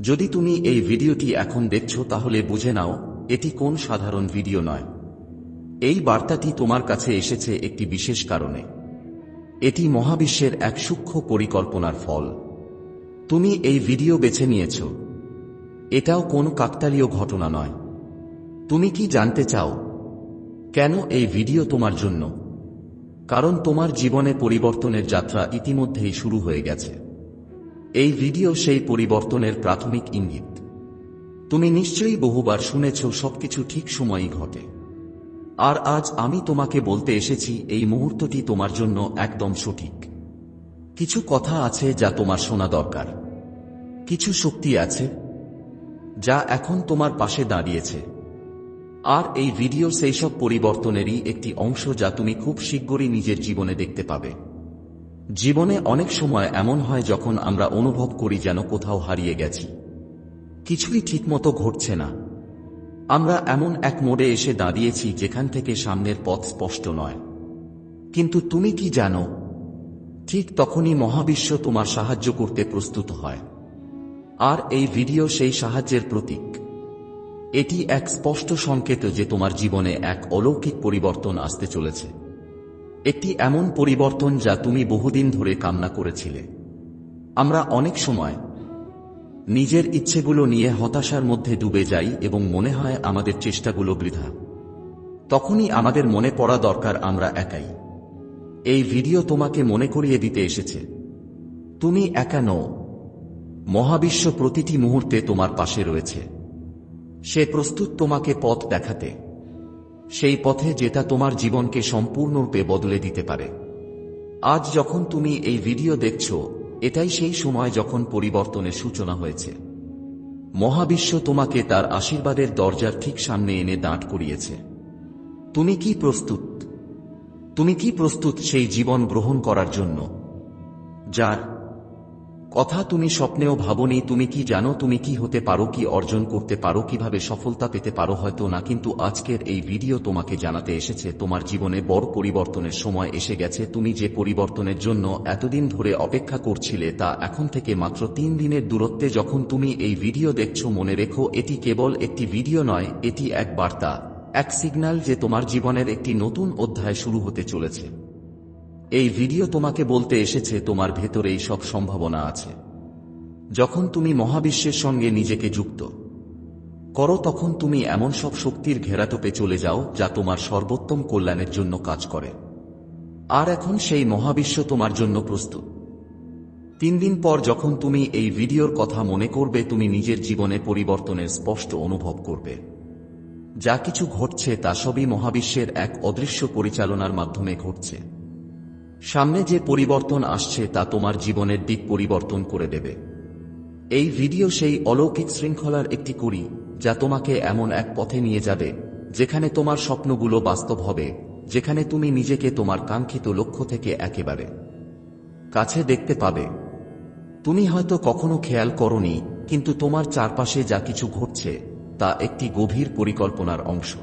যদি তুমি এই ভিডিওটি এখন দেখছ তাহলে বুঝে নাও, এটি কোন সাধারণ ভিডিও নয়। এই বার্তাটি তোমার কাছে এসেছে একটি বিশেষ কারণে। এটি মহাবিশ্বের এক সূক্ষ্ম পরিকল্পনার ফল। তুমি এই ভিডিও বেছে নিয়েছ। এটাও কোন কাকতালীয় ঘটনা নয়। তুমি কি জানতে চাও, কেন এই ভিডিও তোমার জন্য? কারণ তোমার জীবনে পরিবর্তনের যাত্রা ইতিমধ্যেই শুরু হয়ে গেছে। এই ভিডিও সেই পরিবর্তনের প্রাথমিক ইঙ্গিত। তুমি নিশ্চয়ই বহুবার শুনেছ, সবকিছু ঠিক সময়ই ঘটে। আর আজ আমি তোমাকে বলতে এসেছি, এই মুহূর্তটি তোমার জন্য একদম সঠিক। কিছু কথা আছে যা তোমার শোনা দরকার। কিছু শক্তি আছে যা এখন তোমার পাশে দাঁড়িয়েছে। আর এই ভিডিও সেই সব পরিবর্তনেরই একটি অংশ যা তুমি খুব শীঘ্রই নিজের জীবনে দেখতে পাবে। জীবনে অনেক সময় এমন হয় যখন আমরা অনুভব করি যেন কোথাও হারিয়ে গেছি। কিছুই ঠিকমতো ঘটছে না। আমরা এমন এক মোড়ে এসে দাঁড়িয়েছি যেখান থেকে সামনের পথ স্পষ্ট নয়। কিন্তু তুমি কি জানো, ঠিক তখনই মহাবিশ্ব তোমার সাহায্য করতে প্রস্তুত হয়। আর এই ভিডিও সেই সাহায্যের প্রতীক। এটি এক স্পষ্ট সংকেত যে তোমার জীবনে এক অলৌকিক পরিবর্তন আসতে চলেছে। একটি এমন পরিবর্তন যা তুমি বহুদিন ধরে কামনা করেছিলে। আমরা অনেক সময় নিজের ইচ্ছেগুলো নিয়ে হতাশার মধ্যে ডুবে যাই এবং মনে হয় আমাদের চেষ্টাগুলো বৃথা। তখনই আমাদের মনে পড়া দরকার আমরা একাই। এই ভিডিও তোমাকে মনে করিয়ে দিতে এসেছে। তুমি একা নও। মহাবিশ্ব প্রতিটি মুহূর্তে তোমার পাশে রয়েছে। সে প্রস্তুত তোমাকে পথ দেখাতে। সেই পথে যেটা তোমার জীবনকে সম্পূর্ণরূপে বদলে দিতে পারে। আজ যখন তুমি এই ভিডিও দেখছ, এটাই সেই সময় যখন পরিবর্তনের সূচনা হয়েছে। মহাবিশ্ব তোমাকে তার আশীর্বাদের দরজার ঠিক সামনে এনে দাঁড় করিয়েছে। তুমি কি প্রস্তুত? তুমি কি প্রস্তুত সেই জীবন গ্রহণ করার জন্য? যার কথা তুমি স্বপ্নেও ভাবনি, তুমি কি জানো, তুমি কি হতে পারো, কি অর্জন করতে পারো, কীভাবে সফলতা পেতে পারো হয়তো না, কিন্তু আজকের এই ভিডিও তোমাকে জানাতে এসেছে, তোমার জীবনে বড় পরিবর্তনের সময় এসে গেছে, তুমি যে পরিবর্তনের জন্য এতদিন ধরে অপেক্ষা করছিলে তা এখন থেকে মাত্র তিন দিনের দূরত্বে যখন তুমি এই ভিডিও দেখছ, মনে রেখো, এটি কেবল একটি ভিডিও নয়, এটি এক বার্তা, এক সিগন্যাল যে তোমার জীবনের একটি নতুন অধ্যায় শুরু হতে চলেছে। এই ভিডিও তোমাকে বলতে এসেছে, তোমার ভেতরেই সব সম্ভাবনা আছে। যখন তুমি মহাবিশ্বের সঙ্গে নিজেকে যুক্ত করো, তখন তুমি এমন সব শক্তির ঘেরাটোপে চলে যাও, যা তোমার সর্বোত্তম কল্যাণের জন্য কাজ করে। আর এখন সেই মহাবিশ্ব তোমার জন্য প্রস্তুত। তিন দিন পর যখন তুমি এই ভিডিওর কথা মনে করবে, তুমি নিজের জীবনে পরিবর্তনের স্পষ্ট অনুভব করবে। যা কিছু ঘটছে, তা সবই মহাবিশ্বের এক অদৃশ্য পরিচালনার মাধ্যমে ঘটছে। সামনে যে পরিবর্তন আসছে তা তোমার জীবনের দিক পরিবর্তন করে দেবে। এই ভিডিও সেই অলৌকিক শৃঙ্খলার একটি করি যা তোমাকে এমন এক পথে নিয়ে যাবে, যেখানে তোমার স্বপ্নগুলো বাস্তব হবে, যেখানে তুমি নিজেকে তোমার কাঙ্ক্ষিত লক্ষ্য থেকে একেবারে কাছে দেখতে পাবে। তুমি হয়তো কখনো খেয়াল করনি, কিন্তু তোমার চারপাশে যা কিছু ঘটছে, তা একটি গভীর পরিকল্পনার অংশ।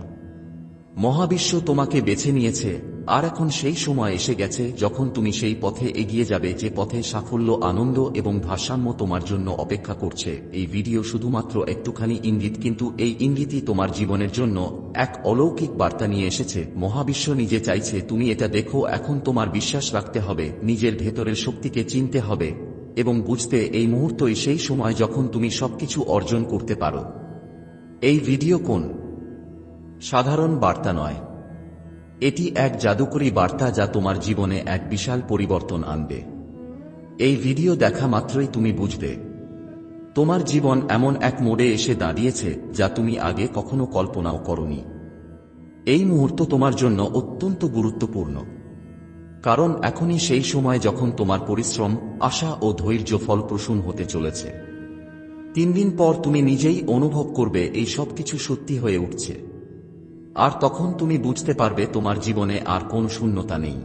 মহাবিশ্ব তোমাকে বেছে নিয়েছে আর এখন সেই সময় এসে গেছে যখন তুমি সেই পথে এগিয়ে যাবে যে পথে সাফল্য, আনন্দ এবং ভারসাম্য তোমার জন্য অপেক্ষা করছে। এই ভিডিও শুধুমাত্র একটুখানি ইঙ্গিত, কিন্তু এই ইঙ্গিতই তোমার জীবনের জন্য এক অলৌকিক বার্তা নিয়ে এসেছে। মহাবিশ্ব নিজে চাইছে, তুমি এটা দেখো, এখন তোমার বিশ্বাস রাখতে হবে, নিজের ভেতরের শক্তিকে চিনতে হবে এবং বুঝতে এই মুহূর্তই সেই সময় যখন তুমি সবকিছু অর্জন করতে পারো। এই ভিডিও কোন? সাধারণ বার্তা নয়। এটি এক জাদুকরী বার্তা যা তোমার জীবনে এক বিশাল পরিবর্তন আনবে। এই ভিডিও দেখা মাত্রই তুমি বুঝবে। তোমার জীবন এমন এক মোড়ে এসে দাঁড়িয়েছে যা তুমি আগে কখনো কল্পনাও করনি। এই মুহূর্ত তোমার জন্য অত্যন্ত গুরুত্বপূর্ণ। কারণ এখনই সেই সময় যখন তোমার পরিশ্রম, আশা ও ধৈর্য ফলপ্রসূন হতে চলেছে। তিন দিন পর তুমি নিজেই অনুভব করবে এই সব কিছু সত্যি হয়ে উঠছে। আর তখন তুমি বুঝতে পারবে তোমার জীবনে আর কোন শূন্যতা নেই।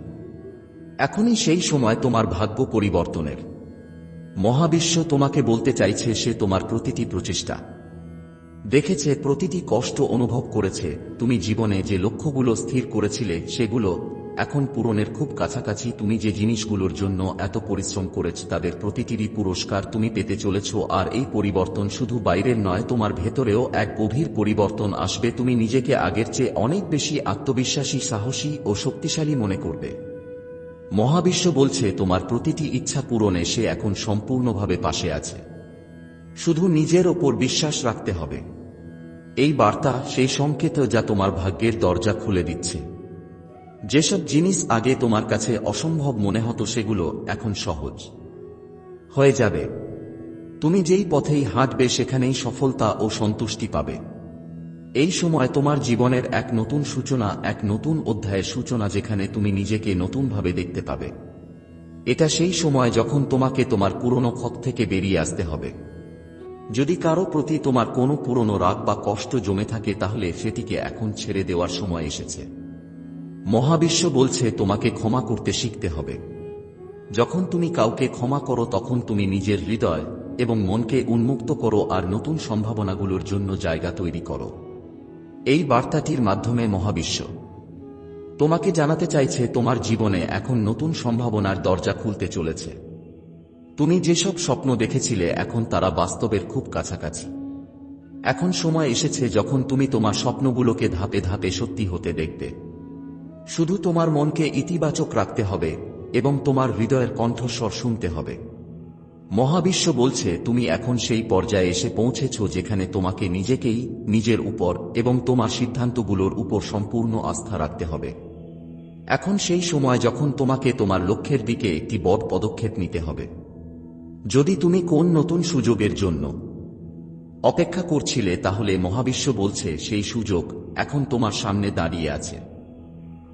এখনই সেই সময় তোমার ভাগ্য পরিবর্তনের। মহাবিশ্ব তোমাকে বলতে চাইছে সে তোমার প্রতিটি প্রচেষ্টা। দেখেছে প্রতিটি কষ্ট অনুভব করেছে, তুমি জীবনে যে লক্ষ্যগুলো স্থির করেছিলে সেগুলো এখন পূরণের খুব কাছাকাছি তুমি যে জিনিসগুলোর জন্য এত পরিশ্রম করেছ তাদের প্রতিটিরই পুরস্কার তুমি পেতে চলেছ আর এই পরিবর্তন শুধু বাইরের নয়, তোমার ভেতরেও এক গভীর পরিবর্তন আসবে তুমি নিজেকে আগের চেয়ে অনেক বেশি আত্মবিশ্বাসী, সাহসী ও শক্তিশালী মনে করবে। মহাবিশ্ব বলছে, তোমার প্রতিটি ইচ্ছা পূরণে সে এখন সম্পূর্ণভাবে পাশে আছে। শুধু নিজের ওপর বিশ্বাস রাখতে হবে। এই বার্তা সেই সংকেত যা তোমার ভাগ্যের দরজা খুলে দিচ্ছে। যেসব জিনিস আগে তোমার কাছে অসম্ভব মনে হতো সেগুলো এখন সহজ। হয়ে যাবে। তুমি যেই পথেই হাঁটবে সেখানেই সফলতা ও সন্তুষ্টি পাবে। এই সময় তোমার জীবনের এক নতুন সূচনা, এক নতুন অধ্যায়ের সূচনা যেখানে তুমি নিজেকে নতুনভাবে দেখতে পাবে। এটা সেই সময় যখন তোমাকে তোমার পুরনো ক্ষত থেকে বেরিয়ে আসতে হবে। যদি কারও প্রতি তোমার কোনো পুরনো রাগ বা কষ্ট জমে থাকে, তাহলে সেটিকে এখন ছেড়ে দেওয়ার সময় এসেছে। মহাবিশ্ব বলছে, তোমাকে ক্ষমা করতে শিখতে হবে। যখন তুমি কাউকে ক্ষমা করো, তখন তুমি নিজের হৃদয় এবং মনকে উন্মুক্ত করো আর নতুন সম্ভাবনাগুলোর জন্য জায়গা তৈরি করো। এই বার্তাটির মাধ্যমে মহাবিশ্ব, তোমাকে জানাতে চাইছে, তোমার জীবনে এখন নতুন সম্ভাবনার দরজা খুলতে চলেছে। তুমি যেসব স্বপ্ন দেখেছিলে, এখন তারা বাস্তবের খুব কাছাকাছি। এখন সময় এসেছে যখন তুমি তোমার স্বপ্নগুলোকে ধাপে ধাপে সত্যি হতে দেখবে শুধু তোমার মনকে ইতিবাচক রাখতে হবে এবং তোমার হৃদয়ের কণ্ঠস্বর শুনতে হবে। মহাবিশ্ব বলছে, তুমি এখন সেই পর্যায়ে এসে পৌঁছেছ যেখানে তোমাকে নিজেকেই নিজের উপর এবং তোমার সিদ্ধান্তগুলোর উপর সম্পূর্ণ আস্থা রাখতে হবে। এখন সেই সময় যখন তোমাকে তোমার লক্ষ্যের দিকে একটি বড় পদক্ষেপ নিতে হবে। যদি তুমি কোন নতুন সুযোগের জন্য অপেক্ষা করছিলে, তাহলে মহাবিশ্ব বলছে, সেই সুযোগ এখন তোমার সামনে দাঁড়িয়ে আছে।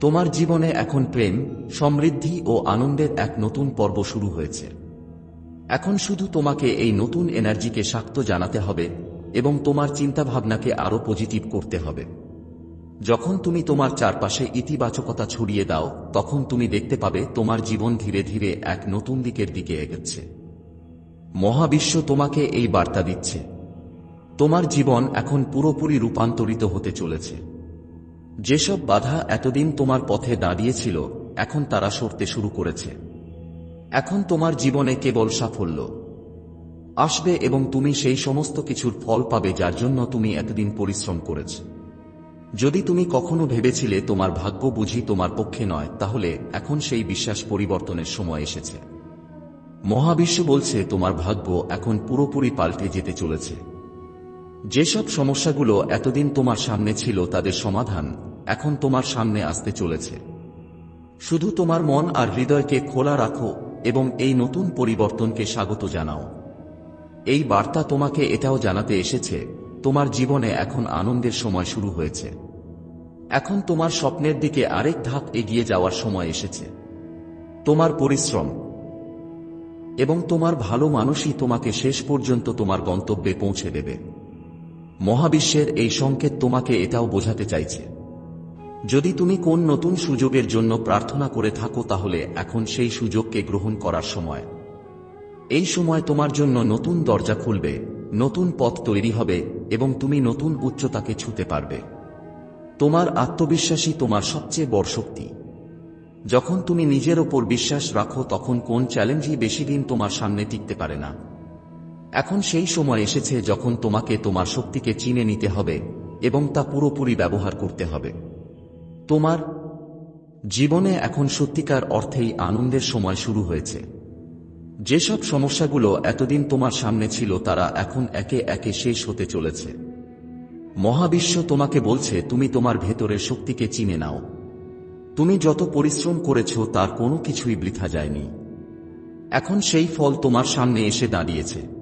তোমার জীবনে এখন প্রেম, সমৃদ্ধি ও আনন্দের এক নতুন পর্ব শুরু হয়েছে। এখন শুধু তোমাকে এই নতুন এনার্জিকে স্বাক্ত জানাতে হবে এবং তোমার চিন্তাভাবনাকে আরও পজিটিভ করতে হবে। যখন তুমি তোমার চারপাশে ইতিবাচকতা ছড়িয়ে দাও, তখন তুমি দেখতে পাবে তোমার জীবন ধীরে ধীরে এক নতুন দিকের দিকে এগোচ্ছে। মহাবিশ্ব তোমাকে এই বার্তা দিচ্ছে। তোমার জীবন এখন পুরোপুরি রূপান্তরিত হতে চলেছে। যেসব বাধা এতদিন তোমার পথে দাঁড়িয়েছিল, এখন তারা সরতে শুরু করেছে। এখন তোমার জীবনে কেবল সাফল্য। আসবে এবং তুমি সেই সমস্ত কিছুর ফল পাবে যার জন্য তুমি এতদিন পরিশ্রম করেছ। যদি তুমি কখনো ভেবেছিলে তোমার ভাগ্য বুঝি তোমার পক্ষে নয়, তাহলে এখন সেই বিশ্বাস পরিবর্তনের সময় এসেছে। মহাবিশ্ব বলছে, তোমার ভাগ্য এখন পুরোপুরি পাল্টে যেতে চলেছে। যেসব সমস্যাগুলো এতদিন তোমার সামনে ছিল তাদের সমাধান এখন তোমার সামনে আসতে চলেছে। শুধু তোমার মন আর হৃদয়কে খোলা রাখো এবং এই নতুন পরিবর্তনকে স্বাগত জানাও। এই বার্তা তোমাকে এটাও জানাতে এসেছে, তোমার জীবনে এখন আনন্দের সময় শুরু হয়েছে। এখন তোমার স্বপ্নের দিকে আরেক ধাপ এগিয়ে যাওয়ার সময় এসেছে। তোমার পরিশ্রম এবং তোমার ভালো মানুষই তোমাকে শেষ পর্যন্ত তোমার গন্তব্যে পৌঁছে দেবে। মহাবিশ্বের এই সংকেত তোমাকে এটাও বোঝাতে চাইছে। যদি তুমি কোন নতুন সুযোগের জন্য প্রার্থনা করে থাকো তাহলে এখন সেই সুযোগকে গ্রহণ করার সময়। এই সময় তোমার জন্য নতুন দরজা খুলবে, নতুন পথ তৈরি হবে এবং তুমি নতুন উচ্চতাকে ছুতে পারবে। তোমার আত্মবিশ্বাসী তোমার সবচেয়ে বড় শক্তি। যখন তুমি নিজের ওপর বিশ্বাস রাখো তখন কোন চ্যালেঞ্জই বেশি দিন তোমার সামনে টিকতে পারে না। এখন সেই সময় এসেছে যখন তোমাকে তোমার শক্তিকে চিনে নিতে হবে এবং তা পুরোপুরি ব্যবহার করতে হবে। তোমার জীবনে এখন সত্যিকার অর্থেই আনন্দের সময় শুরু হয়েছে। যেসব সমস্যাগুলো এতদিন তোমার সামনে ছিল তারা এখন একে একে শেষ হতে চলেছে। মহাবিশ্ব তোমাকে বলছে, তুমি তোমার ভেতরের শক্তিকে চিনে নাও। তুমি যত পরিশ্রম করেছ তার কোনো কিছুই বৃথা যায়নি। এখন সেই ফল তোমার সামনে এসে দাঁড়িয়েছে।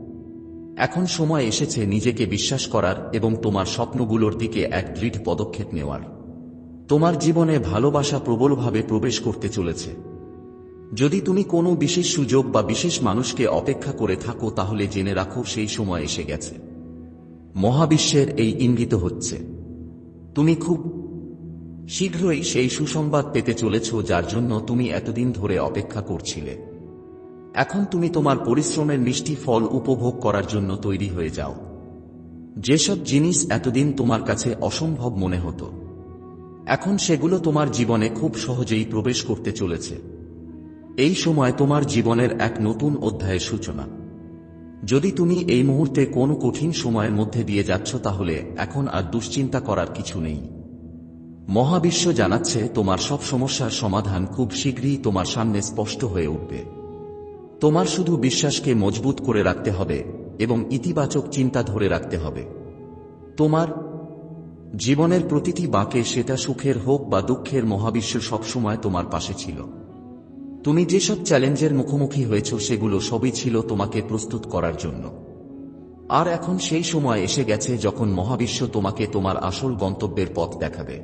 এখন সময় এসেছে নিজেকে বিশ্বাস করার এবং তোমার স্বপ্নগুলোর দিকে এক দৃঢ় পদক্ষেপ নেওয়ার। তোমার জীবনে ভালোবাসা প্রবলভাবে প্রবেশ করতে চলেছে। যদি তুমি কোনো বিশেষ সুযোগ বা বিশেষ মানুষকে অপেক্ষা করে থাকো, তাহলে জেনে রাখো সেই সময় এসে গেছে। মহাবিশ্বের এই ইঙ্গিত হচ্ছে, তুমি খুব শীঘ্রই সেই সুসংবাদ পেতে চলেছ যার জন্য তুমি এতদিন ধরে অপেক্ষা করছিলে। এখন তুমি তোমার পরিশ্রমের মিষ্টি ফল উপভোগ করার জন্য তৈরি হয়ে যাও। যেসব জিনিস এতদিন তোমার কাছে অসম্ভব মনে হতো, এখন সেগুলো তোমার জীবনে খুব সহজেই প্রবেশ করতে চলেছে। এই সময় তোমার জীবনের এক নতুন অধ্যায়ের সূচনা। যদি তুমি এই মুহূর্তে কোনো কঠিন সময়ের মধ্যে দিয়ে যাচ্ছ, তাহলে এখন আর দুশ্চিন্তা করার কিছু নেই। মহাবিশ্ব জানাচ্ছে তোমার সব সমস্যার সমাধান খুব শীঘ্রই তোমার সামনে স্পষ্ট হয়ে উঠবে। তোমার শুধু বিশ্বাসকে মজবুত করে রাখতে হবে এবং ইতিবাচক চিন্তা ধরে রাখতে হবে। তোমার জীবনের প্রতিটি বাঁকে সেটা সুখের হোক বা দুঃখের মহাবিশ্ব সবসময় তোমার পাশে ছিল। তুমি যেসব চ্যালেঞ্জের মুখোমুখি হয়েছ সেগুলো সবই ছিল তোমাকে প্রস্তুত করার জন্য। আর এখন সেই সময় এসে গেছে যখন মহাবিশ্ব তোমাকে তোমার আসল গন্তব্যের পথ দেখাবে।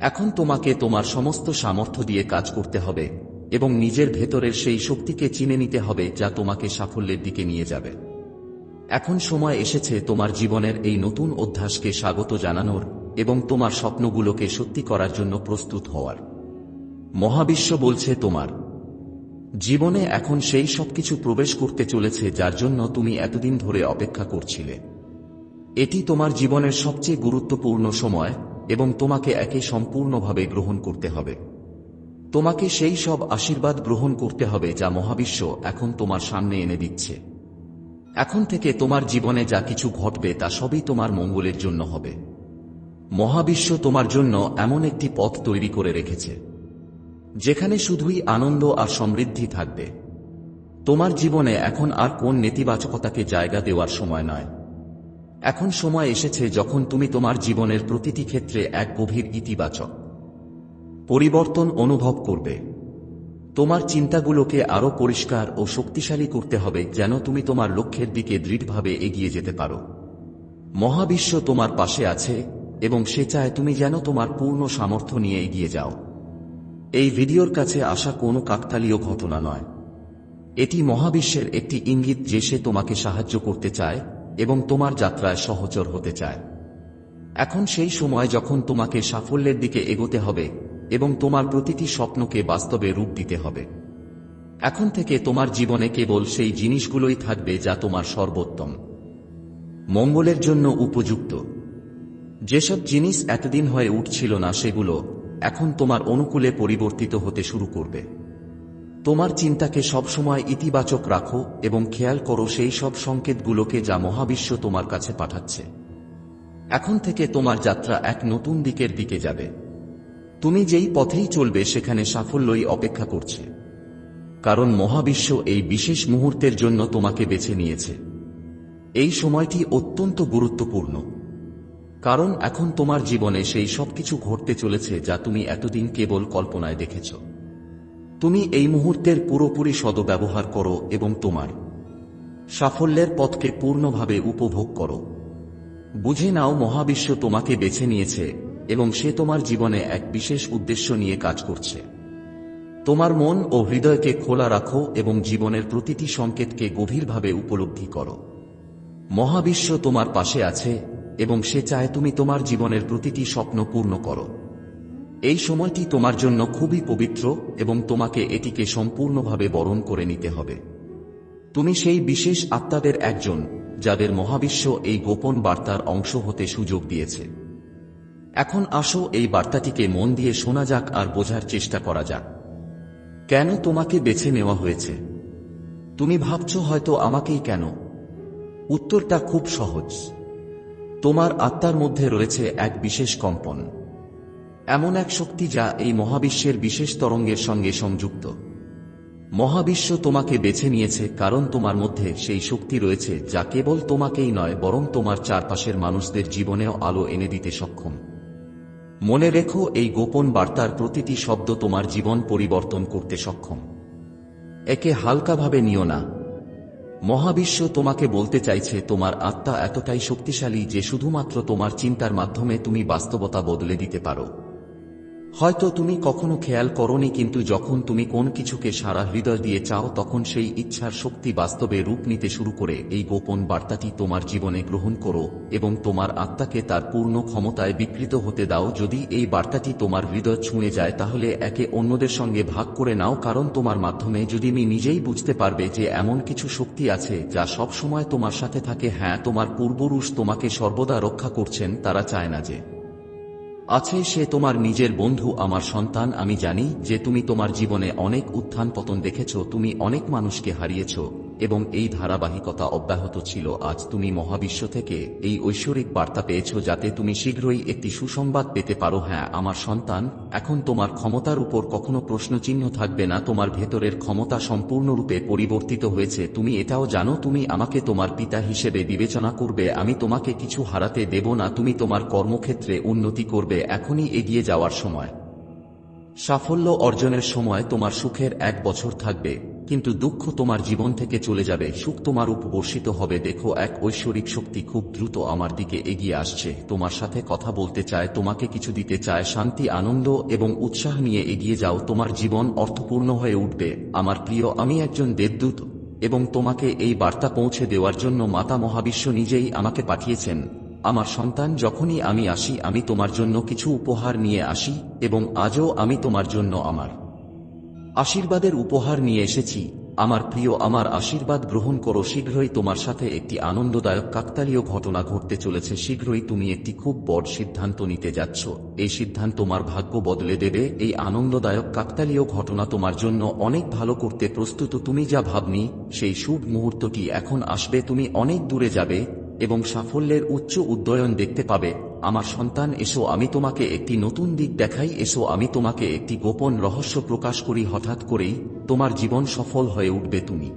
এখন তোমাকে তোমার সমস্ত সামর্থ্য দিয়ে কাজ করতে হবে এবং নিজের ভেতরের সেই শক্তিকে চিনে নিতে হবে যা তোমাকে সাফল্যের দিকে নিয়ে যাবে। এখন সময় এসেছে তোমার জীবনের এই নতুন অভ্যাসকে স্বাগত জানানোর এবং তোমার স্বপ্নগুলোকে সত্যি করার জন্য প্রস্তুত হওয়ার। মহাবিশ্ব বলছে তোমার। জীবনে এখন সেই সবকিছু প্রবেশ করতে চলেছে যার জন্য তুমি এতদিন ধরে অপেক্ষা করছিলে। এটি তোমার জীবনের সবচেয়ে গুরুত্বপূর্ণ সময় এবং তোমাকে একে সম্পূর্ণভাবে গ্রহণ করতে হবে। তোমাকে সেই সব আশীর্বাদ গ্রহণ করতে হবে যা মহাবিশ্ব এখন তোমার সামনে এনে দিচ্ছে। এখন থেকে তোমার জীবনে যা কিছু ঘটবে তা সবই তোমার মঙ্গলের জন্য হবে। মহাবিশ্ব তোমার জন্য এমন একটি পথ তৈরি করে রেখেছে, যেখানে শুধুই আনন্দ আর সমৃদ্ধি থাকবে। তোমার জীবনে এখন আর কোন নেতিবাচকতাকে জায়গা দেওয়ার সময় নয়। এখন সময় এসেছে যখন তুমি তোমার জীবনের প্রতিটি ক্ষেত্রে এক গভীর ইতিবাচক পরিবর্তন অনুভব করবে। তোমার চিন্তাগুলোকে আরও পরিষ্কার ও শক্তিশালী করতে হবে যেন তুমি তোমার লক্ষ্যের দিকে দৃঢ়ভাবে এগিয়ে যেতে পারো। মহাবিশ্ব তোমার পাশে আছে এবং সে চায় তুমি যেন তোমার পূর্ণ সামর্থ্য নিয়ে এগিয়ে যাও। এই ভিডিওর কাছে আসা কোনো কাকতালীয় ঘটনা নয়। এটি মহাবিশ্বের একটি ইঙ্গিত যে সে তোমাকে সাহায্য করতে চায় এবং তোমার যাত্রায় সহচর হতে চায়। এখন সেই সময় যখন তোমাকে সাফল্যের দিকে এগোতে হবে এবং তোমার প্রতিটি স্বপ্নকে বাস্তবে রূপ দিতে হবে। এখন থেকে তোমার জীবনে কেবল সেই জিনিসগুলোই থাকবে যা তোমার সর্বোত্তম। মঙ্গলের জন্য উপযুক্ত। যেসব জিনিস এতদিন হয়ে উঠছিল না, সেগুলো এখন তোমার অনুকূলে পরিবর্তিত হতে শুরু করবে। তোমার চিন্তাকে সবসময় ইতিবাচক রাখো এবং খেয়াল করো সেই সব সংকেতগুলোকে যা মহাবিশ্ব তোমার কাছে পাঠাচ্ছে। এখন থেকে তোমার যাত্রা এক নতুন দিকের দিকে যাবে। তুমি যেই পথেই চলবে সেখানে সাফল্যই অপেক্ষা করছে। কারণ মহাবিশ্ব এই বিশেষ মুহূর্তের জন্য তোমাকে বেছে নিয়েছে। এই সময়টি অত্যন্ত গুরুত্বপূর্ণ। কারণ এখন তোমার জীবনে সেই সবকিছু ঘটতে চলেছে যা তুমি এতদিন কেবল কল্পনায় দেখেছ। তুমি এই মুহূর্তের পুরোপুরি সদব্যবহার করো এবং তোমার সাফল্যের পথকে পূর্ণভাবে উপভোগ করো। বুঝে নাও মহাবিশ্ব তোমাকে বেছে নিয়েছে এবং সে তোমার জীবনে এক বিশেষ উদ্দেশ্য নিয়ে কাজ করছে। তোমার মন ও হৃদয়কে খোলা রাখো এবং জীবনের প্রতিটি সংকেতকে গভীরভাবে উপলব্ধি করো। মহাবিশ্ব তোমার পাশে আছে এবং সে চায় তুমি তোমার জীবনের প্রতিটি স্বপ্ন পূর্ণ করো। এই সময়টি তোমার জন্য খুবই পবিত্র এবং তোমাকে এটিকে সম্পূর্ণভাবে বরণ করে নিতে হবে। তুমি সেই বিশেষ আত্মাদের একজন, যাদের মহাবিশ্ব এই গোপন বার্তার অংশ হতে সুযোগ দিয়েছে। এখন আসো, এই বার্তাটিকে মন দিয়ে শোনা যাক আর বোঝার চেষ্টা করা যাক। কেন তোমাকে বেছে নেওয়া হয়েছে? তুমি ভাবছ হয়তো আমাকেই কেন? উত্তরটা খুব সহজ। তোমার আত্মার মধ্যে রয়েছে এক বিশেষ কম্পন। এমন এক শক্তি যা এই মহাবিশ্বের বিশেষ তরঙ্গের সঙ্গে সংযুক্ত। মহাবিশ্ব তোমাকে বেছে নিয়েছে কারণ তোমার মধ্যে সেই শক্তি রয়েছে যা কেবল তোমাকেই নয়, বরং তোমার চারপাশের মানুষদের জীবনেও আলো এনে দিতে সক্ষম। মনে রেখো, এই গোপন বার্তার প্রতিটি শব্দ তোমার জীবন পরিবর্তন করতে সক্ষম। একে হালকাভাবে নিও না। মহাবিশ্ব তোমাকে বলতে চাইছে, তোমার আত্মা এতটাই শক্তিশালী যে শুধুমাত্র তোমার চিন্তার মাধ্যমে তুমি বাস্তবতা বদলে দিতে পারো। হয়তো তুমি কখনো খেয়াল করনি কিন্তু যখন তুমি কোন কিছুকে সারা হৃদয় দিয়ে চাও তখন সেই ইচ্ছার শক্তি বাস্তবে রূপ নিতে শুরু করে। এই গোপন বার্তাটি তোমার জীবনে গ্রহণ করো এবং তোমার আত্মাকে তার পূর্ণ ক্ষমতায় বিকৃত হতে দাও। যদি এই বার্তাটি তোমার হৃদয় ছুঁয়ে যায় তাহলে একে অন্যদের সঙ্গে ভাগ করে নাও কারণ তোমার মাধ্যমে যদি মি নিজেই বুঝতে পারবে যে এমন কিছু শক্তি আছে যা সব সময় তোমার সাথে থাকে হ্যাঁ তোমার পূর্বপুরুষ তোমাকে সর্বদা রক্ষা করছেন, তারা চায় না যে আছে সে তোমার নিজের বন্ধু, আমার সন্তান, আমি জানি যে তুমি তোমার জীবনে অনেক উত্থান পতন দেখেছ, তুমি অনেক মানুষকে হারিয়েছ। এবং এই ধারাবাহিকতা অব্যাহত ছিল। আজ তুমি মহাবিশ্ব থেকে এই ঐশ্বরিক বার্তা পেয়েছ যাতে তুমি শীঘ্রই একটি সুসংবাদ পেতে পারো। হ্যাঁ আমার সন্তান, এখন তোমার ক্ষমতার উপর কখনো প্রশ্নচিহ্ন থাকবে না। তোমার ভেতরের ক্ষমতা সম্পূর্ণরূপে পরিবর্তিত হয়েছে। তুমি এটাও জানো, তুমি আমাকে তোমার পিতা হিসেবে বিবেচনা করবে। আমি তোমাকে কিছু হারাতে দেব না। তুমি তোমার কর্মক্ষেত্রে উন্নতি করবে। এখনই এগিয়ে যাওয়ার সময়। সাফল্য অর্জনের সময় তোমার সুখের এক বছর থাকবে, কিন্তু দুঃখ তোমার জীবন থেকে চলে যাবে। সুখ তোমার উপবর্ষিত হবে। দেখো, এক ঐশ্বরিক শক্তি খুব দ্রুত আমার দিকে এগিয়ে আসছে। তোমার সাথে কথা বলতে চায়, তোমাকে কিছু দিতে চায়। শান্তি, আনন্দ এবং উৎসাহ নিয়ে এগিয়ে যাও। তোমার জীবন অর্থপূর্ণ হয়ে উঠবে। আমার প্রিয়, আমি একজন দেবদূত এবং তোমাকে এই বার্তা পৌঁছে দেওয়ার জন্য মাতা মহাবিশ্ব নিজেই আমাকে পাঠিয়েছেন। আমার সন্তান, যখনই আমি আসি, আমি তোমার জন্য কিছু উপহার নিয়ে আসি, এবং আজও আমি তোমার জন্য আমার আশীর্বাদের উপহার নিয়ে এসেছি। আমার প্রিয়, আমার আশীর্বাদ গ্রহণ করো। শীঘ্রই তোমার সাথে একটি আনন্দদায়ক কাকতালীয় ঘটনা ঘটতে চলেছে। শীঘ্রই তুমি একটি খুব বড় সিদ্ধান্ত নিতে যাচ্ছ। এই সিদ্ধান্ত তোমার ভাগ্য বদলে দেবে। এই আনন্দদায়ক কাকতালীয় ঘটনা তোমার জন্য অনেক ভালো করতে প্রস্তুত। তুমি যা ভাবনি, সেই শুভ মুহূর্তটি এখন আসবে। তুমি অনেক দূরে যাবে। এবং সাফল্যের উচ্চ উদ্যয়ন দেখতে পাবে। আমার সন্তান, এসো আমি তোমাকে একটি নতুন দিক দেখাই, এসো আমি তোমাকে একটি গোপন রহস্য প্রকাশ করি, হঠাৎ করেই তোমার জীবন সফল হয়ে উঠবে তুমি।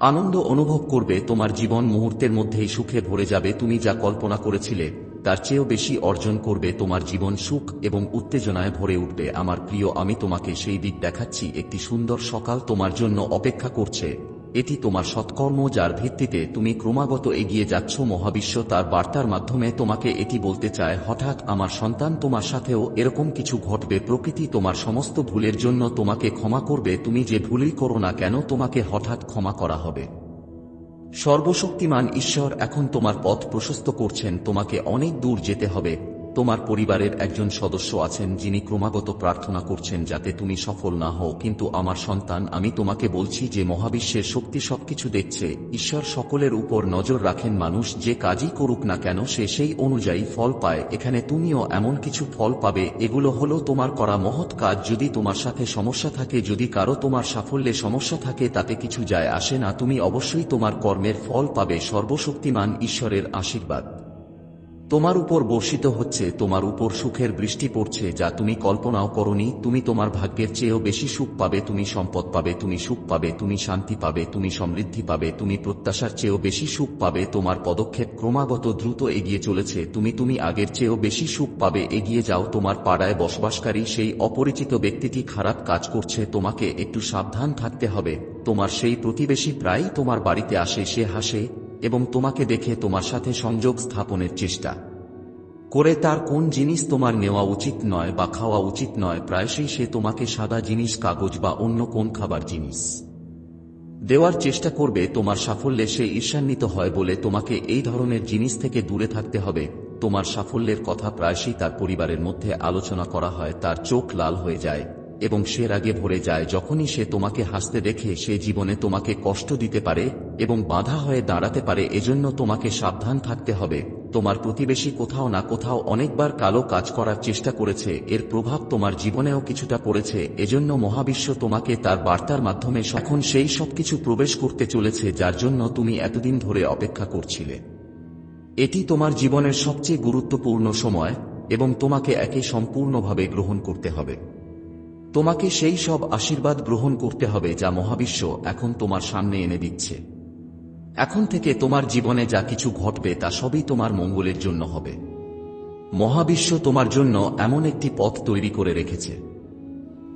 আনন্দ অনুভব করবে, তোমার জীবন মুহূর্তের মধ্যেই সুখে ভরে যাবে, তুমি যা কল্পনা করেছিলে, তার চেয়েও বেশি অর্জন করবে, তোমার জীবন সুখ এবং উত্তেজনায় ভরে উঠবে। আমার প্রিয়, আমি তোমাকে সেই দিক দেখাচ্ছি, একটি সুন্দর সকাল তোমার জন্য অপেক্ষা করছে। এটি তোমার সৎকর্ম যার ভিত্তিতে তুমি ক্রমাগত এগিয়ে যাচ্ছ। মহাবিশ্ব তার বার্তার মাধ্যমে তোমাকে এটি বলতে চায়, হঠাৎ আমার সন্তান তোমার সাথেও এরকম কিছু ঘটবে। প্রকৃতি তোমার সমস্ত ভুলের জন্য তোমাকে ক্ষমা করবে। তুমি যে ভুলই করো না কেন, তোমাকে হঠাৎ ক্ষমা করা হবে। সর্বশক্তিমান ঈশ্বর এখন তোমার পথ প্রশস্ত করছেন। তোমাকে অনেক দূর যেতে হবে। তোমার পরিবারের একজন সদস্য আছেন যিনি ক্রমাগত প্রার্থনা করছেন যাতে তুমি সফল না হও। কিন্তু আমার সন্তান, আমি তোমাকে বলছি যে মহাবিশ্বের শক্তি সবকিছু দেখছে। ঈশ্বর সকলের উপর নজর রাখেন মানুষ যে কাজই করুক না কেন, সে সেই অনুযায়ী ফল পায়। এখানে তুমিও এমন কিছু ফল পাবে। এগুলো হলো তোমার করা মহৎ কাজ। যদি তোমার সাথে সমস্যা থাকে, যদি কারও তোমার সাফল্যে সমস্যা থাকে, তাতে কিছু যায় আসে না, তুমি অবশ্যই তোমার কর্মের ফল পাবে। সর্বশক্তিমান ঈশ্বরের আশীর্বাদ। তোমার উপর বর্ষিত হচ্ছে, তোমার উপর সুখের বৃষ্টি পড়ছে, যা তুমি কল্পনাও করনি, তুমি তোমার ভাগ্যের চেয়েও বেশি সুখ পাবে, তুমি সম্পদ পাবে, তুমি সুখ পাবে, তুমি শান্তি পাবে, তুমি সমৃদ্ধি পাবে, তুমি প্রত্যাশার চেয়েও বেশি সুখ পাবে, তোমার পদক্ষেপ ক্রমাগত দ্রুত এগিয়ে চলেছে, তুমি তুমি আগের চেয়েও বেশি সুখ পাবে, এগিয়ে যাও, তোমার পাড়ায় বসবাসকারী সেই অপরিচিত ব্যক্তিটি খারাপ কাজ করছে, তোমাকে একটু সাবধান থাকতে হবে, তোমার সেই প্রতিবেশী প্রায়ই তোমার বাড়িতে আসে, সে হাসে এবং তোমাকে দেখে তোমার সাথে সংযোগ স্থাপনের চেষ্টা। করে তার কোন জিনিস তোমার নেওয়া উচিত নয় বা খাওয়া উচিত নয়, প্রায়শই সে তোমাকে সাদা জিনিস, কাগজ বা অন্য কোন খাবার জিনিস দেওয়ার চেষ্টা করবে। তোমার সাফল্যে সে ঈর্ষান্বিত হয় বলে তোমাকে এই ধরনের জিনিস থেকে দূরে থাকতে হবে। তোমার সাফল্যের কথা প্রায়শই তার পরিবারের মধ্যে আলোচনা করা হয়, তার চোখ লাল হয়ে যায় এবং সে রাগে ভরে যায়। যখনই সে তোমাকে হাসতে দেখে, সে জীবনে তোমাকে কষ্ট দিতে পারে এবং বাধা হয়ে দাঁড়াতে পারে এজন্য তোমাকে সাবধান থাকতে হবে। তোমার প্রতিবেশী কোথাও না কোথাও অনেকবার কালো কাজ করার চেষ্টা করেছে, এর প্রভাব তোমার জীবনেও কিছুটা পড়েছে, এজন্য মহাবিশ্ব তোমাকে তার বার্তার মাধ্যমে এখন সেই সবকিছু প্রবেশ করতে চলেছে যার জন্য তুমি এতদিন ধরে অপেক্ষা করছিলে। এটি তোমার জীবনের সবচেয়ে গুরুত্বপূর্ণ সময়, এবং তোমাকে একে সম্পূর্ণভাবে গ্রহণ করতে হবে। তোমাকে সেই সব আশীর্বাদ গ্রহণ করতে হবে যা মহাবিশ্ব এখন তোমার সামনে এনে দিচ্ছে। এখন থেকে তোমার জীবনে যা কিছু ঘটবে তা সবই তোমার মঙ্গলের জন্য হবে। মহাবিশ্ব তোমার জন্য এমন একটি পথ তৈরি করে রেখেছে,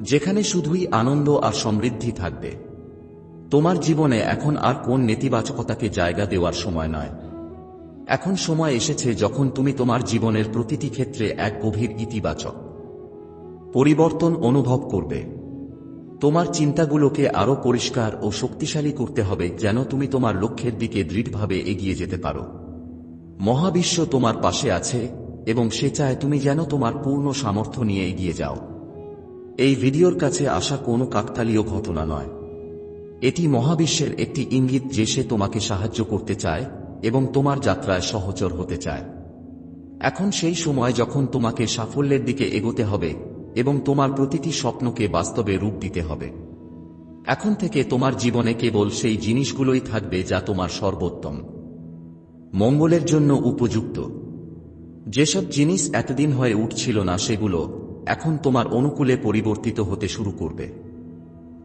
যেখানে শুধুই আনন্দ আর সমৃদ্ধি থাকবে। তোমার জীবনে এখন আর কোন নেতিবাচকতাকে জায়গা দেওয়ার সময় নয়। এখন সময় এসেছে যখন তুমি তোমার জীবনের প্রতিটি ক্ষেত্রে এক গভীর ইতিবাচক পরিবর্তন অনুভব করবে। তোমার চিন্তাগুলোকে আরও পরিষ্কার ও শক্তিশালী করতে হবে যেন তুমি তোমার লক্ষ্যের দিকে দৃঢ়ভাবে এগিয়ে যেতে পারো। মহাবিশ্ব তোমার পাশে আছে এবং সে চায় তুমি যেন তোমার পূর্ণ সামর্থ্য নিয়ে এগিয়ে যাও। এই ভিডিওর কাছে আসা কোনো কাকতালীয় ঘটনা নয়। এটি মহাবিশ্বের একটি ইঙ্গিত যে সে তোমাকে সাহায্য করতে চায় এবং তোমার যাত্রায় সহচর হতে চায়। এখন সেই সময় যখন তোমাকে সাফল্যের দিকে এগোতে হবে এবং তোমার প্রতিটি স্বপ্নকে বাস্তবে রূপ দিতে হবে। এখন থেকে তোমার জীবনে কেবল সেই জিনিসগুলোই থাকবে যা তোমার সর্বোত্তম। মঙ্গলের জন্য উপযুক্ত। যেসব জিনিস এতদিন হয়ে উঠছিল না, সেগুলো এখন তোমার অনুকূলে পরিবর্তিত হতে শুরু করবে।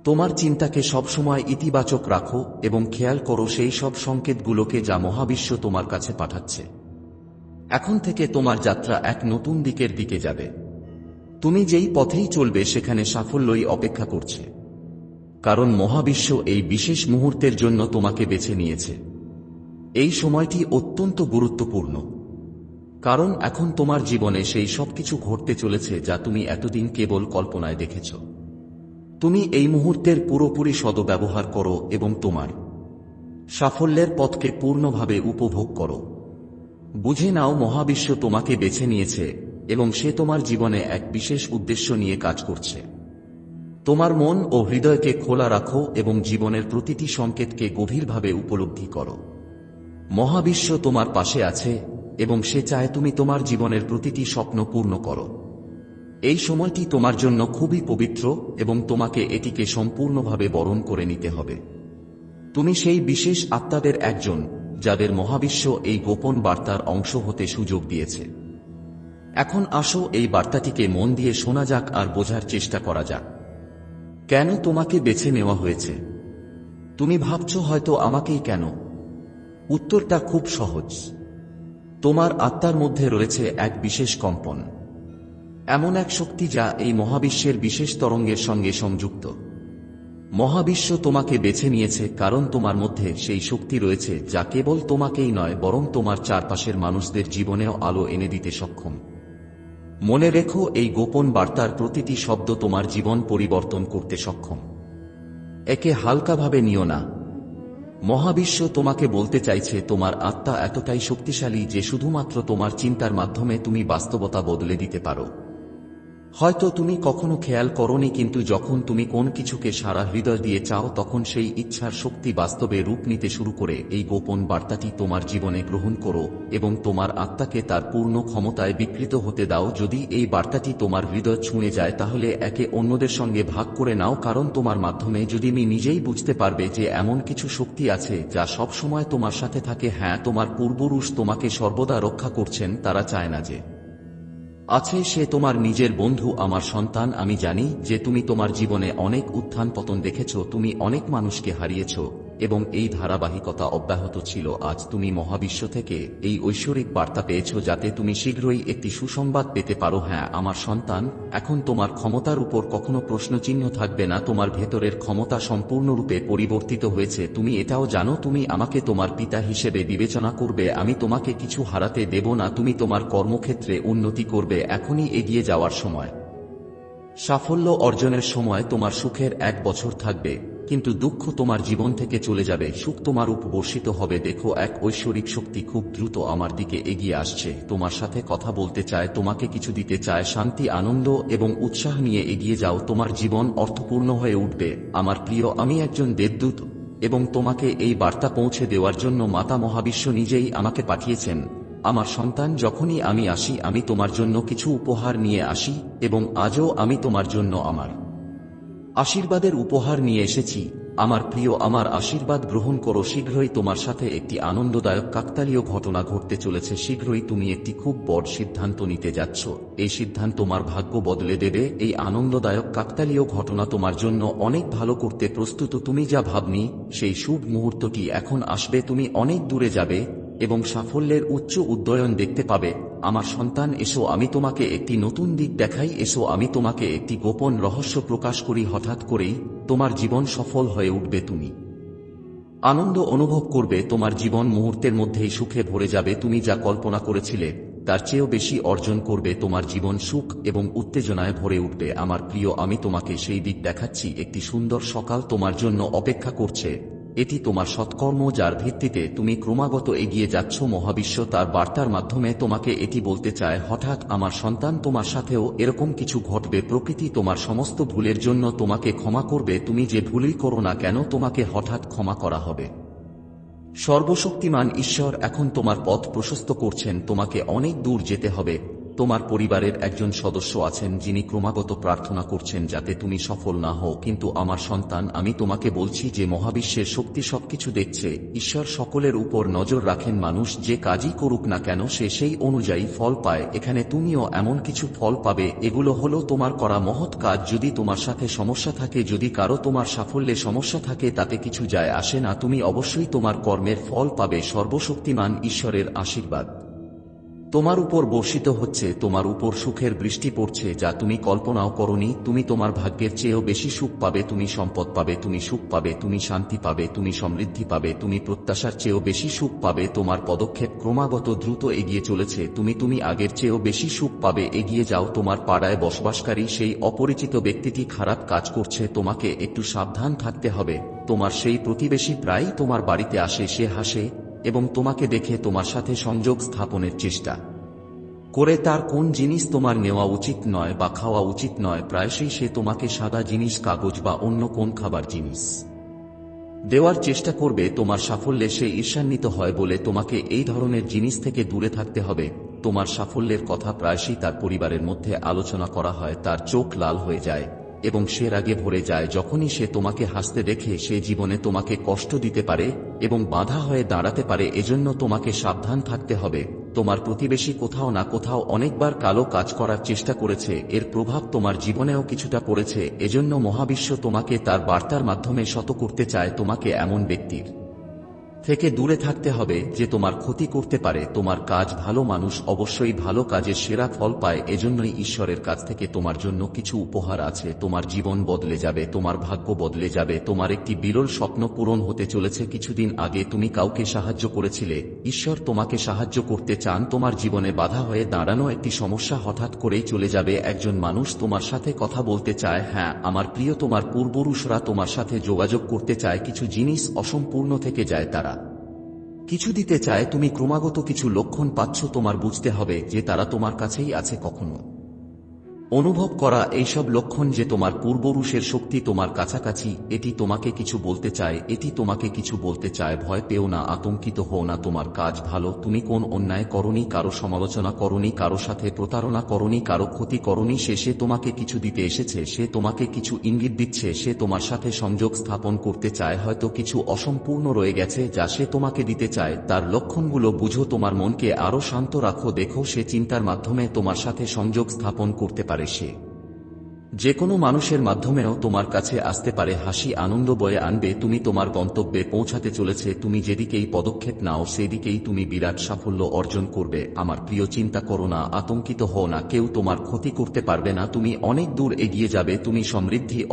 তোমার চিন্তাকে সবসময় ইতিবাচক রাখো এবং খেয়াল করো সেই সব সংকেতগুলোকে যা মহাবিশ্ব তোমার কাছে পাঠাচ্ছে। এখন থেকে তোমার যাত্রা এক নতুন দিকের দিকে যাবে। তুমি যেই পথেই চলবে সেখানে সাফল্যই অপেক্ষা করছে। কারণ মহাবিশ্ব এই বিশেষ মুহূর্তের জন্য তোমাকে বেছে নিয়েছে। এই সময়টি অত্যন্ত গুরুত্বপূর্ণ। কারণ এখন তোমার জীবনে সেই সবকিছু ঘটতে চলেছে যা তুমি এতদিন কেবল কল্পনায় দেখেছ। তুমি এই মুহূর্তের পুরোপুরি সদব্যবহার করো এবং তোমার সাফল্যের পথকে পূর্ণভাবে উপভোগ করো। বুঝে নাও মহাবিশ্ব তোমাকে বেছে নিয়েছে এবং সে তোমার জীবনে এক বিশেষ উদ্দেশ্য নিয়ে কাজ করছে। তোমার মন ও হৃদয়কে খোলা রাখো এবং জীবনের প্রতিটি সংকেতকে গভীরভাবে উপলব্ধি করো। মহাবিশ্ব তোমার পাশে আছে এবং সে চায় তুমি তোমার জীবনের প্রতিটি স্বপ্ন পূর্ণ করো। এই সময়টি তোমার জন্য খুবই পবিত্র এবং তোমাকে এটিকে সম্পূর্ণভাবে বরণ করে নিতে হবে। তুমি সেই বিশেষ আত্মাদের একজন, যাদের মহাবিশ্ব এই গোপন বার্তার অংশ হতে সুযোগ দিয়েছে। এখন আসো, এই বার্তাটিকে মন দিয়ে শোনা যাক আর বোঝার চেষ্টা করা যাক। কেন তোমাকে বেছে নেওয়া হয়েছে? তুমি ভাবছ হয়তো আমাকেই কেন? উত্তরটা খুব সহজ। তোমার আত্মার মধ্যে রয়েছে এক বিশেষ কম্পন। এমন এক শক্তি যা এই মহাবিশ্বের বিশেষ তরঙ্গের সঙ্গে সংযুক্ত। মহাবিশ্ব তোমাকে বেছে নিয়েছে কারণ তোমার মধ্যে সেই শক্তি রয়েছে যা কেবল তোমাকেই নয়, বরং তোমার চারপাশের মানুষদের জীবনেও আলো এনে দিতে সক্ষম। মনে রেখো, এই গোপন বার্তার প্রতিটি শব্দ তোমার জীবন পরিবর্তন করতে সক্ষম। একে হালকাভাবে নিও না। মহাবিশ্ব তোমাকে বলতে চাইছে, তোমার আত্মা এতটাই শক্তিশালী যে শুধুমাত্র তোমার চিন্তার মাধ্যমে তুমি বাস্তবতা বদলে দিতে পারো। হয়তো তুমি কখনো খেয়াল করনি কিন্তু যখন তুমি কোন কিছুকে সারা হৃদয় দিয়ে চাও তখন সেই ইচ্ছার শক্তি বাস্তবে রূপ নিতে শুরু করে। এই গোপন বার্তাটি তোমার জীবনে গ্রহণ করো এবং তোমার আত্মাকে তার পূর্ণ ক্ষমতায় বিকৃত হতে দাও। যদি এই বার্তাটি তোমার হৃদয় ছুঁয়ে যায় তাহলে একে অন্যদের সঙ্গে ভাগ করে নাও কারণ তোমার মাধ্যমে যদি আমি নিজেই বুঝতে পারবে যে এমন কিছু শক্তি আছে যা সব সময় তোমার সাথে থাকে হ্যাঁ তোমার পূর্বপুরুষ তোমাকে সর্বদা রক্ষা করছেন, তারা চায় না যে আছে সে তোমার নিজের বন্ধু, আমার সন্তান। আমি জানি যে তুমি তোমার জীবনে অনেক উত্থান পতন দেখেছ, তুমি অনেক মানুষকে হারিয়েছ। এবং এই ধারাবাহিকতা অব্যাহত ছিল। আজ তুমি মহাবিশ্ব থেকে এই ঐশ্বরিক বার্তা পেয়েছ যাতে তুমি শীঘ্রই একটি সুসংবাদ পেতে পারো। হ্যাঁ আমার সন্তান, এখন তোমার ক্ষমতার উপর কখনো প্রশ্নচিহ্ন থাকবে না। তোমার ভেতরের ক্ষমতা সম্পূর্ণরূপে পরিবর্তিত হয়েছে। তুমি এটাও জানো, তুমি আমাকে তোমার পিতা হিসেবে বিবেচনা করবে। আমি তোমাকে কিছু হারাতে দেব না, তুমি তোমার কর্মক্ষেত্রে উন্নতি করবে। এখনই এগিয়ে যাওয়ার সময়। সাফল্য অর্জনের সময় তোমার সুখের এক বছর থাকবে। কিন্তু দুঃখ তোমার জীবন থেকে চলে যাবে। সুখ তোমার উপবর্ষিত হবে। দেখো, এক ঐশ্বরিক শক্তি খুব দ্রুত আমার দিকে এগিয়ে আসছে। তোমার সাথে কথা বলতে চায়, তোমাকে কিছু দিতে চায়, শান্তি, আনন্দ এবং উৎসাহ নিয়ে এগিয়ে যাও। তোমার জীবন অর্থপূর্ণ হয়ে উঠবে। আমার প্রিয়, আমি একজন দেবদূত এবং তোমাকে এই বার্তা পৌঁছে দেওয়ার জন্য মাতা মহাবিশ্ব নিজেই আমাকে পাঠিয়েছেন। আমার সন্তান, যখনই আমি আসি, আমি তোমার জন্য কিছু উপহার নিয়ে আসি এবং আজও আমি তোমার জন্য আমার। আশীর্বাদের উপহার নিয়ে এসেছি। আমার প্রিয়, আমার আশীর্বাদ গ্রহণ করো। শীঘ্রই তোমার সাথে একটি আনন্দদায়ক কাকতালীয় ঘটনা ঘটতে চলেছে। শীঘ্রই তুমি একটি খুব বড় সিদ্ধান্ত নিতে যাচ্ছ। এই সিদ্ধান্ত তোমার ভাগ্য বদলে দেবে। এই আনন্দদায়ক কাকতালীয় ঘটনা তোমার জন্য অনেক ভালো করতে প্রস্তুত। তুমি যা ভাবনি, সেই শুভ মুহূর্তটি এখন আসবে। তুমি অনেক দূরে যাবে। এবং সাফল্যের উচ্চ উদ্যয়ন দেখতে পাবে। আমার সন্তান, এসো আমি তোমাকে একটি নতুন দিক দেখাই, এসো আমি তোমাকে একটি গোপন রহস্য প্রকাশ করি, হঠাৎ করেই তোমার জীবন সফল হয়ে উঠবে তুমি। আনন্দ অনুভব করবে, তোমার জীবন মুহূর্তের মধ্যেই সুখে ভরে যাবে, তুমি যা কল্পনা করেছিলে, তার চেয়েও বেশি অর্জন করবে, তোমার জীবন সুখ এবং উত্তেজনায় ভরে উঠবে। আমার প্রিয়, আমি তোমাকে সেই দিক দেখাচ্ছি, একটি সুন্দর সকাল তোমার জন্য অপেক্ষা করছে। এটি তোমার সৎকর্ম যার ভিত্তিতে তুমি ক্রমাগত এগিয়ে যাচ্ছ। মহাবিশ্ব তার বার্তার মাধ্যমে তোমাকে এটি বলতে চায়, হঠাৎ আমার সন্তান তোমার সাথেও এরকম কিছু ঘটবে। প্রকৃতি তোমার সমস্ত ভুলের জন্য তোমাকে ক্ষমা করবে। তুমি যে ভুলই করো না কেন, তোমাকে হঠাৎ ক্ষমা করা হবে। সর্বশক্তিমান ঈশ্বর এখন তোমার পথ প্রশস্ত করছেন। তোমাকে অনেক দূর যেতে হবে। তোমার পরিবারের একজন সদস্য আছেন যিনি ক্রমাগত প্রার্থনা করছেন যাতে তুমি সফল না হও। কিন্তু আমার সন্তান, আমি তোমাকে বলছি যে মহাবিশ্বের শক্তি সবকিছু দেখছে। ঈশ্বর সকলের উপর নজর রাখেন মানুষ যে কাজই করুক না কেন, সে সেই অনুযায়ী ফল পায়। এখানে তুমিও এমন কিছু ফল পাবে। এগুলো হলো তোমার করা মহৎ কাজ। যদি তোমার সাথে সমস্যা থাকে, যদি কারও তোমার সাফল্যে সমস্যা থাকে, তাতে কিছু যায় আসে না। তুমি অবশ্যই তোমার কর্মের ফল পাবে। সর্বশক্তিমান ঈশ্বরের আশীর্বাদ। তোমার উপর বর্ষিত হচ্ছে, তোমার উপর সুখের বৃষ্টি পড়ছে, যা তুমি কল্পনাও করনি, তুমি তোমার ভাগ্যের চেয়েও বেশি সুখ পাবে, তুমি সম্পদ পাবে, তুমি সুখ পাবে, তুমি শান্তি পাবে, তুমি সমৃদ্ধি পাবে, তুমি প্রত্যাশার চেয়েও বেশি সুখ পাবে, তোমার পদক্ষেপ ক্রমাগত দ্রুত এগিয়ে চলেছে, তুমি তুমি আগের চেয়েও বেশি সুখ পাবে, এগিয়ে যাও, তোমার পাড়ায় বসবাসকারী সেই অপরিচিত ব্যক্তিটি খারাপ কাজ করছে, তোমাকে একটু সাবধান থাকতে হবে, তোমার সেই প্রতিবেশী প্রায়ই তোমার বাড়িতে আসে, সে হাসে এবং তোমাকে দেখে তোমার সাথে সংযোগ স্থাপনের চেষ্টা। করে তার কোন জিনিস তোমার নেওয়া উচিত নয় বা খাওয়া উচিত নয়, প্রায়শই সে তোমাকে সাদা জিনিস, কাগজ বা অন্য কোন খাবার জিনিস দেওয়ার চেষ্টা করবে। তোমার সাফল্যে সে ঈর্ষান্বিত হয় বলে তোমাকে এই ধরনের জিনিস থেকে দূরে থাকতে হবে। তোমার সাফল্যের কথা প্রায়শই তার পরিবারের মধ্যে আলোচনা করা হয়, তার চোখ লাল হয়ে যায়। এবং সে রাগে ভরে যায় যখনই সে তোমাকে হাসতে দেখে সে জীবনে তোমাকে কষ্ট দিতে পারে এবং বাধা হয়ে দাঁড়াতে পারে এজন্য তোমাকে সাবধান থাকতে হবে। তোমার প্রতিবেশী কোথাও না কোথাও অনেকবার কালো কাজ করার চেষ্টা করেছে, এর প্রভাব তোমার জীবনেও কিছুটা পড়েছে, এজন্য মহাবিশ্ব তোমাকে তার বার্তার মাধ্যমে শত করতে চায় তোমাকে এমন ব্যক্তির। থেকে দূরে থাকতে হবে যে তোমার ক্ষতি করতে পারে। তোমার কাজ ভালো মানুষ অবশ্যই ভালো কাজের সেরা ফল পায়। এজন্যই ঈশ্বরের কাছ থেকে তোমার জন্য কিছু উপহার আছে। তোমার জীবন বদলে যাবে, তোমার ভাগ্য বদলে যাবে। তোমার একটি বিরল স্বপ্ন পূরণ হতে চলেছে। কিছুদিন আগে তুমি কাউকে সাহায্য করেছিলে। ঈশ্বর তোমাকে সাহায্য করতে চান। তোমার জীবনে বাধা হয়ে দাঁড়ানো একটি সমস্যা হঠাৎ করেই চলে যাবে। একজন মানুষ তোমার সাথে কথা বলতে চায় হ্যাঁ আমার প্রিয় তোমার পূর্বপুরুষরা তোমার সাথে যোগাযোগ করতে চায়। কিছু জিনিস অসম্পূর্ণ থেকে যায় তারা। কিছু দিতে চায়, তুমি ক্রমাগত কিছু লক্ষণ পাচ্ছ, তোমার বুঝতে হবে যে তারা তোমার কাছেই আছে কখনো। অনুভব করা এইসব লক্ষণ যে তোমার পূর্বপুরুষের শক্তি তোমার কাছাকাছি, এটি তোমাকে কিছু বলতে চায়, এটি তোমাকে কিছু বলতে চায়, ভয় পেও না, আতঙ্কিত হও না, তোমার কাজ ভালো, তুমি কোন অন্যায় করনি, কারও সমালোচনা করনি, কারও সাথে প্রতারণা করনি, কারও ক্ষতি করনি, সে সে তোমাকে কিছু দিতে এসেছে, সে তোমাকে কিছু ইঙ্গিত দিচ্ছে, সে তোমার সাথে সংযোগ স্থাপন করতে চায়, হয়তো কিছু অসম্পূর্ণ রয়ে গেছে যা সে তোমাকে দিতে চায়, তার লক্ষণগুলো বুঝো, তোমার মনকে আরও শান্ত রাখো, দেখো সে চিন্তার মাধ্যমে তোমার সাথে সংযোগ স্থাপন করতে পারে। সে। যে কোনো মানুষের মাধ্যমেও তোমার কাছে আসতে পারে হাসি, আনন্দ বয়ে আনবে, তুমি তোমার গন্তব্যে পৌঁছাতে চলেছে, তুমি যেদিকেই পদক্ষেপ নাও, সেদিকেই তুমি বিরাট সাফল্য অর্জন করবে। আমার প্রিয়, চিন্তা করো না, আতঙ্কিত হও না, কেউ তোমার ক্ষতি করতে পারবে না, তুমি অনেক দূর এগিয়ে যাবে, তুমি সমৃদ্ধি